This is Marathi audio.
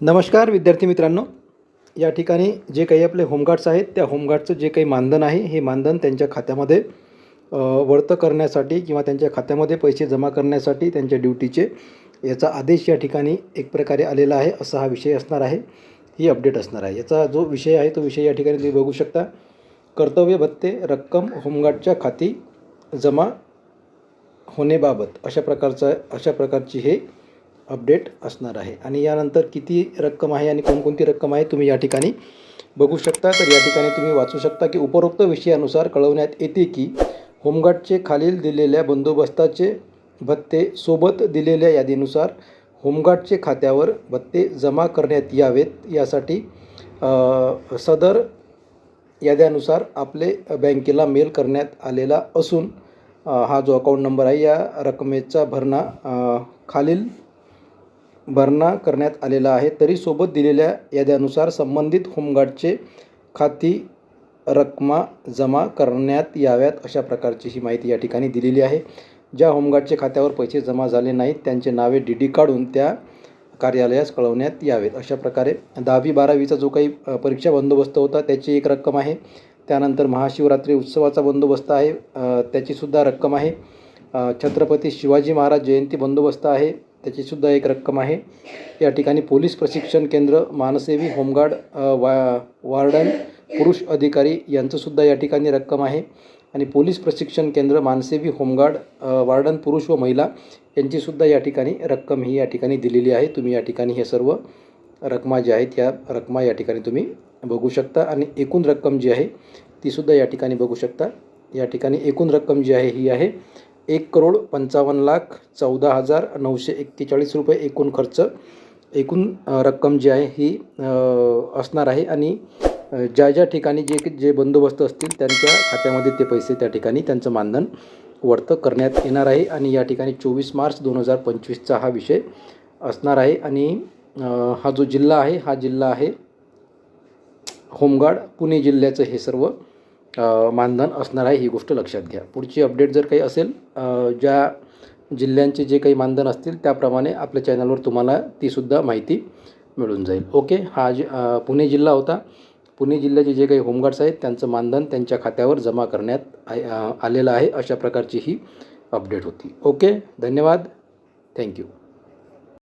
नमस्कार विद्यार्थी मित्रांनो. या ठिकाणी जे काही आपले होमगार्ड्स आहेत त्या होमगार्डचं जे काही मानधन आहे हे मानधन त्यांच्या खात्यामध्ये वर्त वळतं करण्यासाठी किंवा त्यांच्या खात्यामध्ये पैसे जमा करण्यासाठी त्यांच्या ड्युटीचे याचा आदेश या ठिकाणी एक प्रकारे आलेला आहे असा हा विषय असणार आहे. ही अपडेट असणार आहे. याचा जो विषय आहे तो विषय या ठिकाणी तुम्ही बघू शकता. कर्तव्य भत्ते रक्कम होमगार्डच्या खाती जमा होण्याबाबत अशा प्रकारचं अशा प्रकारची हे अपडेट असणार आहे. आणि यानंतर किती रक्कम आहे आणि कोणकोणती रक्कम आहे तुम्ही या ठिकाणी बघू शकता. तर या ठिकाणी तुम्ही वाचू शकता की उपरोक्त विषयानुसार कळवण्यात येते की होमगार्डचे खालील दिलेल्या बंदोबस्ताचे भत्ते सोबत दिलेल्या यादीनुसार होमगार्डचे खात्यावर भत्ते जमा करण्यात यावेत. यासाठी सदर याद्यानुसार आपले बँकेला मेल करण्यात आलेला असून हा जो अकाउंट नंबर आहे या रकमेचा भरणा खालील भरणा करण्यात आलेला आहे. तरी सोबत दिलेल्या याद्यानुसार संबंधित होमगार्डचे खाती रकमा जमा करण्यात याव्यात अशा प्रकारची ही माहिती या ठिकाणी दिलेली आहे. ज्या होमगार्डचे खात्यावर पैसे जमा झाले नाहीत त्यांचे नावे डी डी काढून त्या कार्यालयास कळवण्यात यावेत. अशा प्रकारे दहावी बारावीचा जो काही परीक्षा बंदोबस्त होता त्याची एक रक्कम आहे. त्यानंतर महाशिवरात्री उत्सवाचा बंदोबस्त आहे. त्याचीसुद्धा रक्कम आहे. छत्रपती शिवाजी महाराज जयंती बंदोबस्त आहे. त्याचीसुद्धा एक रक्कम आहे. या ठिकाणी पोलीस प्रशिक्षण केंद्र मानसेवी होमगार्ड वा वार्डन पुरुष अधिकारी यांचंसुद्धा या ठिकाणी रक्कम आहे. आणि पोलीस प्रशिक्षण केंद्र मानसेवी होमगार्ड वार्डन पुरुष व महिला यांचीसुद्धा या ठिकाणी रक्कम ही या ठिकाणी दिलेली आहे. तुम्ही या ठिकाणी हे सर्व रकमा ज्या आहेत ह्या रकमा या ठिकाणी तुम्ही बघू शकता. आणि एकूण रक्कम जी आहे तीसुद्धा या ठिकाणी बघू शकता. या ठिकाणी एकूण रक्कम जी आहे ही आहे एक करोड पंचावन्न लाख चौदा हजार नऊशे एक्केचाळीस रुपये एकूण खर्च. एकूण रक्कम जी आहे ही असणार आहे आणि ज्या ज्या ठिकाणी जे जे बंदोबस्त असतील त्यांच्या खात्यामध्ये ते पैसे त्या ठिकाणी त्यांचं मानधन वर्त करण्यात येणार आहे आणि या ठिकाणी चोवीस मार्च दोन हजार पंचवीसचा हा विषय असणार आहे आणि हा जो जिल्हा आहे हा जिल्हा आहे होमगार्ड पुणे जिल्ह्याचं हे सर्व. मानधन असणार आहे ही गोष्ट लक्षात घ्या. पुढची अपडेट जर काही असेल ज्या जिल्ह्यांचे जे काही मानधन असतील त्याप्रमाणे आपल्या चॅनलवर तुम्हाला तीसुद्धा माहिती मिळून जाईल. ओके हा जे पुणे जिल्हा होता. पुणे जिल्ह्याचे जे काही होमगार्ड्स आहेत त्यांचं मानधन त्यांच्या खात्यावर जमा करण्यात आलेलं आहे अशा प्रकारची ही अपडेट होती. ओके धन्यवाद. Thank you